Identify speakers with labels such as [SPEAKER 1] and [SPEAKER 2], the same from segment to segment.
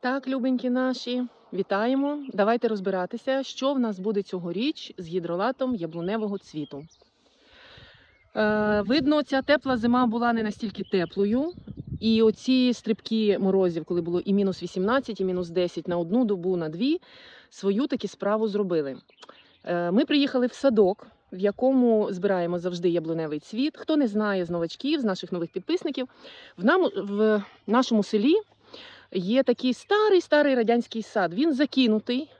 [SPEAKER 1] Так, любенькі наші, вітаємо. Давайте розбиратися, що в нас буде цьогоріч з гідролатом яблуневого цвіту. Е, видно, ця тепла зима була не настільки теплою. І оці стрибки морозів, коли було і мінус 18, і мінус 10 на одну добу, на дві, свою таки справу зробили. Е, ми приїхали в садок, в якому збираємо завжди яблуневий цвіт. Хто не знає з новачків, з наших нових підписників, в, нам, в нашому селі є такий старий старий радянський сад. Він закинутий.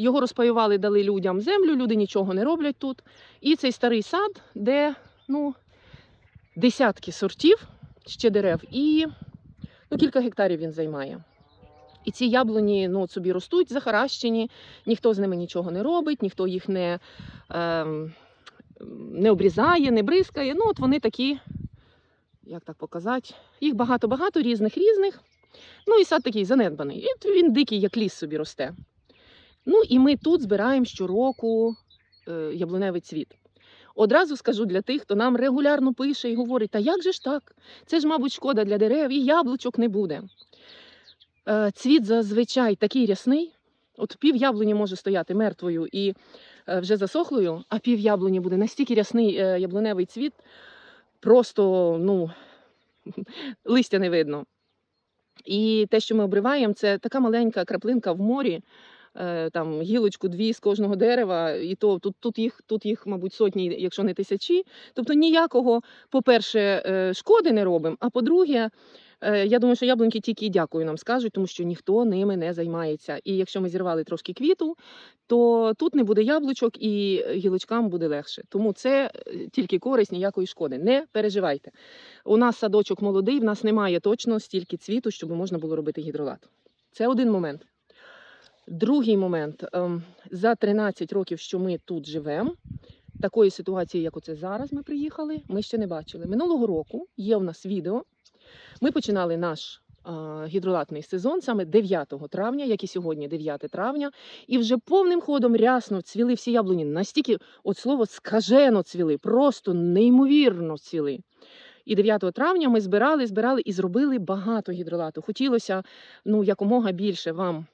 [SPEAKER 1] Його розпаювали, дали людям землю, люди нічого не роблять тут. І цей старий сад, де ну, десятки сортів ще дерев, і ну, кілька гектарів він займає. І ці яблуні ну, собі ростуть, захаращені, ніхто з ними нічого не робить, ніхто їх не, ем, не обрізає, не бризкає. Ну, от вони такі, як так показати, їх багато-багато різних різних. Ну і сад такий занедбаний. І він дикий, як ліс собі росте. Ну і ми тут збираємо щороку е, яблуневий цвіт. Одразу скажу для тих, хто нам регулярно пише і говорить, та як же ж так? Це ж, мабуть, шкода для дерев, і яблучок не буде. Е, цвіт зазвичай такий рясний. От пів яблуні може стояти мертвою і е, вже засохлою, а пів яблуні буде настільки рясний яблуневий цвіт, просто ну, листя не видно. І те, що ми обриваємо, це така маленька краплинка в морі, е, там гілочку дві з кожного дерева, і то тут, тут, їх, тут їх, мабуть, сотні, якщо не тисячі. Тобто ніякого, по-перше, е, шкоди не робимо, а по-друге, я думаю, що яблуньки тільки і дякую нам скажуть, тому що ніхто ними не займається. І якщо ми зірвали трошки квіту, то тут не буде яблучок і гілочкам буде легше. Тому це е, тільки користь, ніякої шкоди. Не переживайте. У нас садочок молодий, в нас немає точно стільки цвіту, щоб можна було робити гідролат. Це один момент. Другий момент. Ем, За 13 років, що ми тут живемо, такої ситуації, як оце зараз ми приїхали, ми ще не бачили. Минулого року є у нас відео. Ми починали наш гідролатний сезон саме 9 травня, як і сьогодні, 9 травня, і вже повним ходом рясно цвіли всі яблуні. Настільки, от слово, скажено цвіли, просто неймовірно цвіли. І 9 травня ми збирали, збирали і зробили багато гідролату. Хотілося ну, якомога більше вам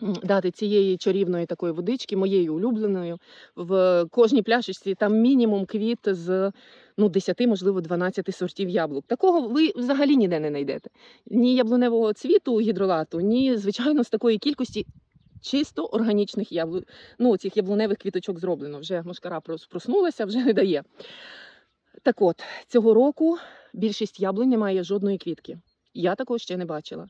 [SPEAKER 1] дати цієї чарівної такої водички, моєю улюбленою. В кожній пляшечці там мінімум квіт з ну, 10, можливо, 12 сортів яблук. Такого ви взагалі ніде не знайдете. Ні яблуневого цвіту гідролату, ні, звичайно, з такої кількості. Чисто органічних яблу... ну, цих яблуневих квіточок зроблено. Вже мошкара прос- проснулася, вже не дає. Так от, цього року більшість яблунь не має жодної квітки. Я такого ще не бачила.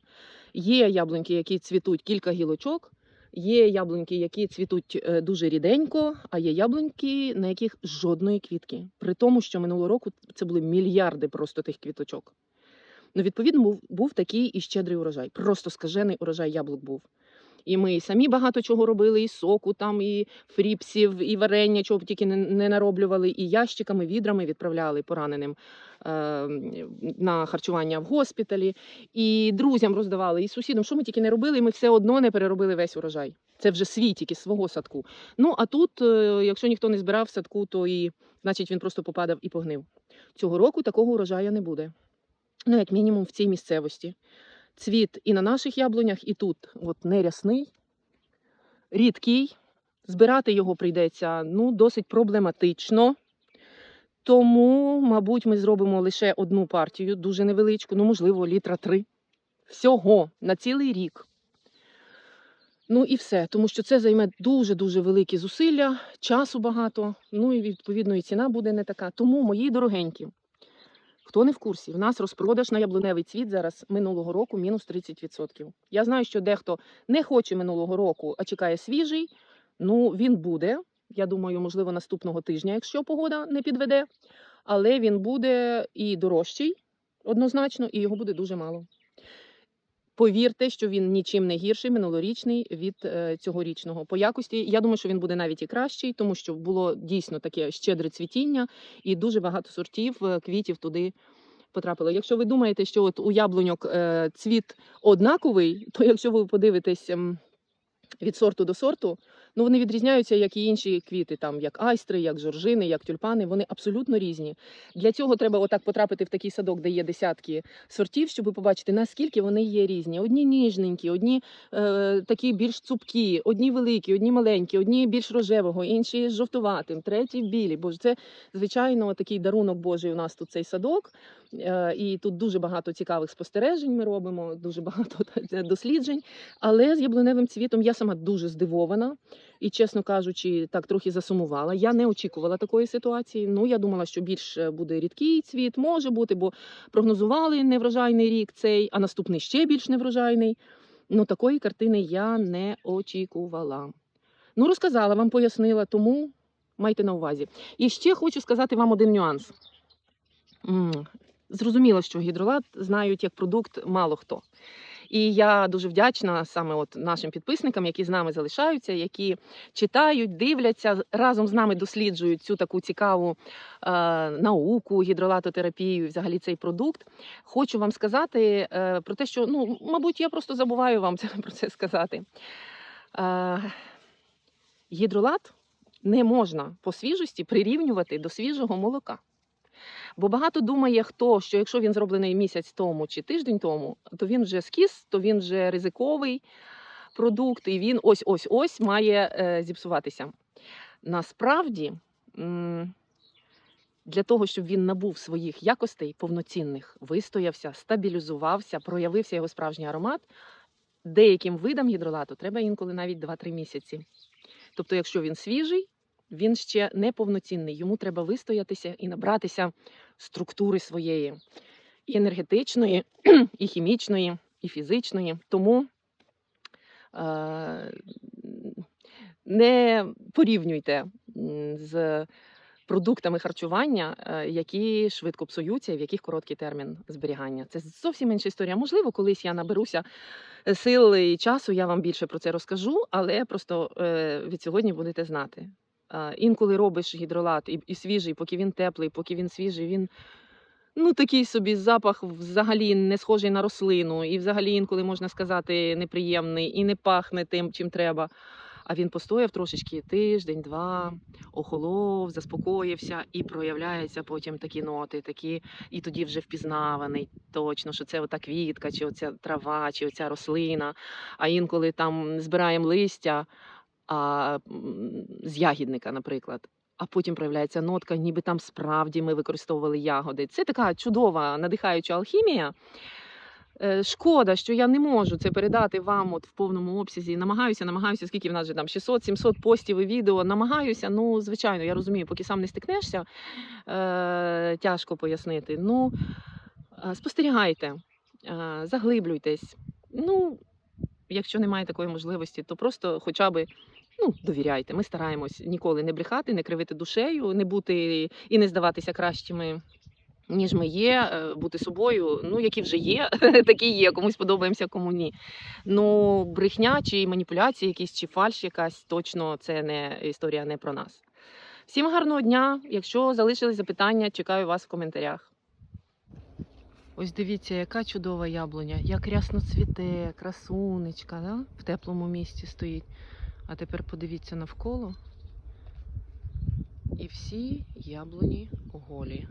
[SPEAKER 1] Є яблуньки, які цвітуть кілька гілочок, є яблуньки, які цвітуть е, дуже ріденько, а є яблуньки, на яких жодної квітки. При тому, що минулого року це були мільярди просто тих квіточок. Ну, відповідно, був, був такий і щедрий урожай. Просто скажений урожай яблук був. І ми самі багато чого робили, і соку, там, і фріпсів, і варення, чого б тільки не, не нароблювали, і ящиками, відрами відправляли пораненим е, на харчування в госпіталі, і друзям роздавали, і сусідам, що ми тільки не робили, і ми все одно не переробили весь урожай. Це вже свій тільки свого садку. Ну а тут, е, якщо ніхто не збирав садку, то і значить він просто попадав і погнив. Цього року такого урожаю не буде. Ну, як мінімум, в цій місцевості. Цвіт і на наших яблунях, і тут от нерясний, рідкий. Збирати його прийдеться ну, досить проблематично. Тому, мабуть, ми зробимо лише одну партію, дуже невеличку, ну, можливо, літра три. Всього на цілий рік. Ну і все, тому що це займе дуже-дуже великі зусилля, часу багато, ну і відповідно і ціна буде не така. Тому, мої дорогенькі, хто не в курсі, в нас розпродаж на яблуневий цвіт зараз минулого року мінус 30%. Я знаю, що дехто не хоче минулого року, а чекає свіжий. Ну, він буде. Я думаю, можливо, наступного тижня, якщо погода не підведе. Але він буде і дорожчий однозначно, і його буде дуже мало. Повірте, що він нічим не гірший минулорічний від е, цьогорічного. По якості я думаю, що він буде навіть і кращий, тому що було дійсно таке щедре цвітіння, і дуже багато сортів е, квітів туди потрапило. Якщо ви думаєте, що от у яблуньок е, цвіт однаковий, то якщо ви подивитесь ем, від сорту до сорту, Ну, вони відрізняються, як і інші квіти, там як айстри, як жоржини, як тюльпани. Вони абсолютно різні. Для цього треба отак потрапити в такий садок, де є десятки сортів, щоб побачити, наскільки вони є різні. Одні ніжненькі, одні е, такі більш цупкі, одні великі, одні маленькі, одні більш рожевого, інші з жовтуватим, треті білі. Бо це звичайно такий дарунок Божий. У нас тут цей садок. Е, І тут дуже багато цікавих спостережень ми робимо, дуже багато досліджень. Але з яблуневим цвітом я сама дуже здивована і, чесно кажучи, так трохи засумувала. Я не очікувала такої ситуації. Ну, я думала, що більш е, буде рідкий цвіт, може бути, бо прогнозували неврожайний рік цей, а наступний ще більш неврожайний. Ну, такої картини я не очікувала. Ну, розказала вам, пояснила, тому майте на увазі. І ще хочу сказати вам один нюанс. Зрозуміло, що гідролат знають як продукт мало хто. І я дуже вдячна саме от нашим підписникам, які з нами залишаються, які читають, дивляться, разом з нами досліджують цю таку цікаву е, науку, гідролатотерапію, взагалі цей продукт. Хочу вам сказати е, про те, що ну, мабуть, я просто забуваю вам це про це сказати. Е, гідролат не можна по свіжості прирівнювати до свіжого молока. Бо багато думає, хто, що якщо він зроблений місяць тому чи тиждень тому, то він вже скіс, то він вже ризиковий продукт, і він ось ось ось має е, зіпсуватися. Насправді, для того, щоб він набув своїх якостей повноцінних, вистоявся, стабілізувався, проявився його справжній аромат, деяким видам гідролату треба інколи навіть 2-3 місяці. Тобто, якщо він свіжий, він ще не повноцінний. Йому треба вистоятися і набратися структури своєї і енергетичної, і хімічної, і фізичної. Тому е- не порівнюйте з продуктами харчування, е, які швидко псуються і в яких короткий термін зберігання. Це зовсім інша історія. Можливо, колись я наберуся е, сил і часу, я вам більше про це розкажу, але просто е, від сьогодні будете знати. Інколи робиш гідролат і, і свіжий, поки він теплий, поки він свіжий, він ну такий собі запах взагалі не схожий на рослину, і взагалі інколи можна сказати неприємний і не пахне тим, чим треба. А він постояв трошечки тиждень, два, охолов, заспокоївся і проявляються потім такі ноти, такі, і тоді вже впізнаваний точно, що це ота квітка, чи оця трава, чи оця рослина. А інколи там збираємо листя а, з ягідника, наприклад. А потім проявляється нотка, ніби там справді ми використовували ягоди. Це така чудова, надихаюча алхімія. Е, Шкода, що я не можу це передати вам от в повному обсязі. Намагаюся, намагаюся, скільки в нас вже там 600-700 постів і відео. Намагаюся. Ну, звичайно, я розумію, поки сам не стикнешся, е, тяжко пояснити. Ну, е, спостерігайте, е, заглиблюйтесь. Ну, якщо немає такої можливості, то просто хоча б ну, довіряйте. Ми стараємось ніколи не брехати, не кривити душею, не бути і не здаватися кращими. Ніж ми є, е, бути собою, ну які вже є, такі є. Комусь подобаємося, кому ні. Ну, брехня чи маніпуляції, якісь чи фальш, якась точно це не історія не про нас. Всім гарного дня. Якщо залишились запитання, чекаю вас в коментарях. Ось дивіться, яка чудова яблуня, як рясно цвіте, красунечка, да? в теплому місці стоїть. А тепер подивіться навколо. І всі яблуні голі.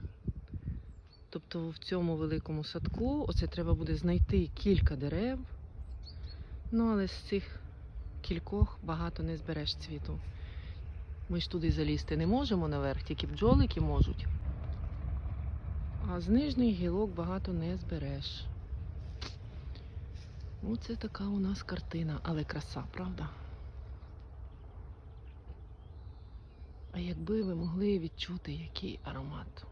[SPEAKER 1] Тобто в цьому великому садку оце треба буде знайти кілька дерев. Ну, але з цих кількох багато не збереш цвіту. Ми ж туди залізти не можемо наверх, тільки бджолики можуть. А з нижніх гілок багато не збереш. Оце така у нас картина, але краса, правда? А якби ви могли відчути, який аромат.